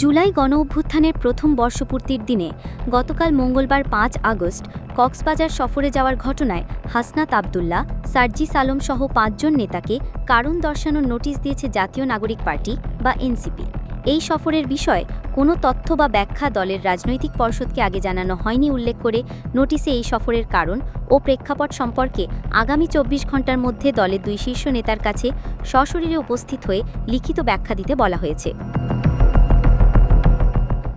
জুলাই গণ অভ্যুত্থানের প্রথম বর্ষপূর্তির দিনে গতকাল মঙ্গলবার পাঁচ আগস্ট কক্সবাজার সফরে যাওয়ার ঘটনায় হাসনাত আবদুল্লাহ, সার্জিস আলম সহ পাঁচজন নেতাকে কারণ দর্শানোর নোটিশ দিয়েছে জাতীয় নাগরিক পার্টি বা এনসিপি। এই সফরের বিষয়ে কোনো তথ্য বা ব্যাখ্যা দলের রাজনৈতিক পর্ষদকে আগে জানানো হয়নি উল্লেখ করে নোটিশে এই সফরের কারণ ও প্রেক্ষাপট সম্পর্কে আগামী চব্বিশ ঘণ্টার মধ্যে দলের দুই শীর্ষ নেতার কাছে সশরীরে উপস্থিত হয়ে লিখিত ব্যাখ্যা দিতে বলা হয়েছে।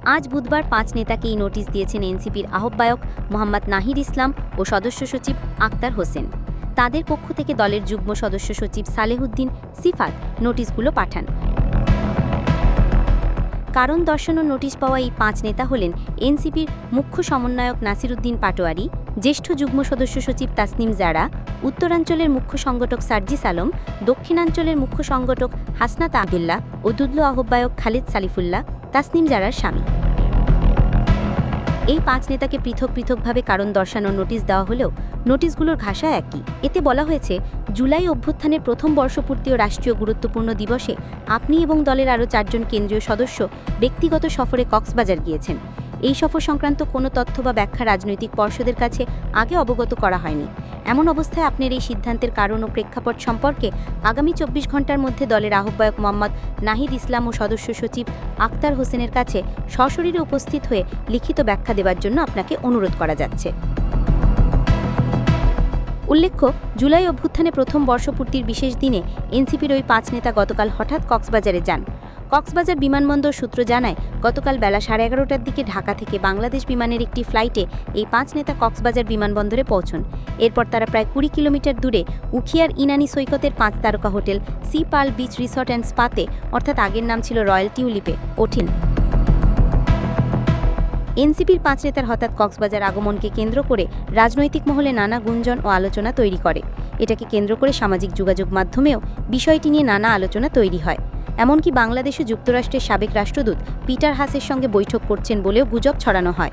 আজ বুধবার পাঁচ নেতাকে এই নোটিশ দিয়েছেন এনসিপির আহ্বায়ক মোহাম্মদ নাহির ইসলাম ও সদস্য সচিব আক্তার হোসেন। তাদের পক্ষ থেকে দলের যুগ্ম সদস্য সচিব সালেহুদ্দিন সিফাত নোটিশগুলো পাঠান। কারণ দর্শানোর নোটিশ পাওয়া এই পাঁচ নেতা হলেন এনসিপির মুখ্য সমন্বয়ক নাসিরুদ্দিন পাটোয়ারি, জ্যেষ্ঠ যুগ্ম সদস্য সচিব তাসনিম জারা, উত্তরাঞ্চলের মুখ্য সংগঠক সার্জিস আলম, দক্ষিণাঞ্চলের মুখ্য সংগঠক হাসনাত আবদুল্লাহ ও দুদল আহ্বায়ক খালিদ সালিফুল্লাহ তাসনিম জারার স্বামী। এই পাঁচ নেতাকে পৃথক পৃথকভাবে কারণ দর্শানোর নোটিশ দেওয়া হলেও নোটিশগুলোর ভাষা একই। এতে বলা হয়েছে, জুলাই অভ্যুত্থানের প্রথম বর্ষপূর্তি ও রাষ্ট্রীয় গুরুত্বপূর্ণ দিবসে আপনি এবং দলের আরও চারজন কেন্দ্রীয় সদস্য ব্যক্তিগত সফরে কক্সবাজার গিয়েছেন। এই সফর সংক্রান্ত কোনো তথ্য বা ব্যাখ্যা রাজনৈতিক পর্ষদের কাছে আগে অবগত করা হয়নি। এমন অবস্থায় আপনার এই সিদ্ধান্তের কারণ ও প্রেক্ষাপট সম্পর্কে আগামী চব্বিশ ঘণ্টার মধ্যে দলের আহ্বায়ক মোহাম্মদ নাহিদ ইসলাম ও সদস্য সচিব আক্তার হোসেনের কাছে সশরীরে উপস্থিত হয়ে লিখিত ব্যাখ্যা দেওয়ার জন্য আপনাকে অনুরোধ করা যাচ্ছে। উল্লেখ্য, জুলাই অভ্যুত্থানে প্রথম বর্ষপূর্তির বিশেষ দিনে এনসিপির ওই পাঁচ নেতা গতকাল হঠাৎ কক্সবাজারে যান। কক্সবাজার বিমানবন্দর সূত্র জানায়, গতকাল বেলা সাড়ে এগারোটার দিকে ঢাকা থেকে বাংলাদেশ বিমানের একটি ফ্লাইটে এই পাঁচ নেতা কক্সবাজার বিমানবন্দরে পৌঁছন। এরপর তারা প্রায় কুড়ি কিলোমিটার দূরে উখিয়ার ইনানি সৈকতের পাঁচ তারকা hotel sea pearl beach resort and স্পাতে, অর্থাৎ আগের নাম ছিল রয়্যাল টিউলিপে, ওঠেন। এনসিপির পাঁচ নেতার হঠাৎ কক্সবাজার আগমনকে কেন্দ্র করে রাজনৈতিক মহলে নানা গুঞ্জন ও আলোচনা তৈরি করে। এটাকে কেন্দ্র করে সামাজিক যোগাযোগ মাধ্যমেও বিষয়টি নিয়ে নানা আলোচনা তৈরি হয়। এমনকি বাংলাদেশে যুক্তরাষ্ট্রের সাবেক রাষ্ট্রদূত পিটার হাসের সঙ্গে বৈঠক করছেন বলেও গুজব ছড়ানো হয়।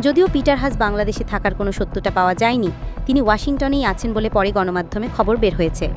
যদিও পিটার হাস বাংলাদেশে থাকার কোনো সত্যতা পাওয়া যায়নি, তিনি ওয়াশিংটনেই আছেন বলে পরে গণমাধ্যমে খবর বের হয়েছে।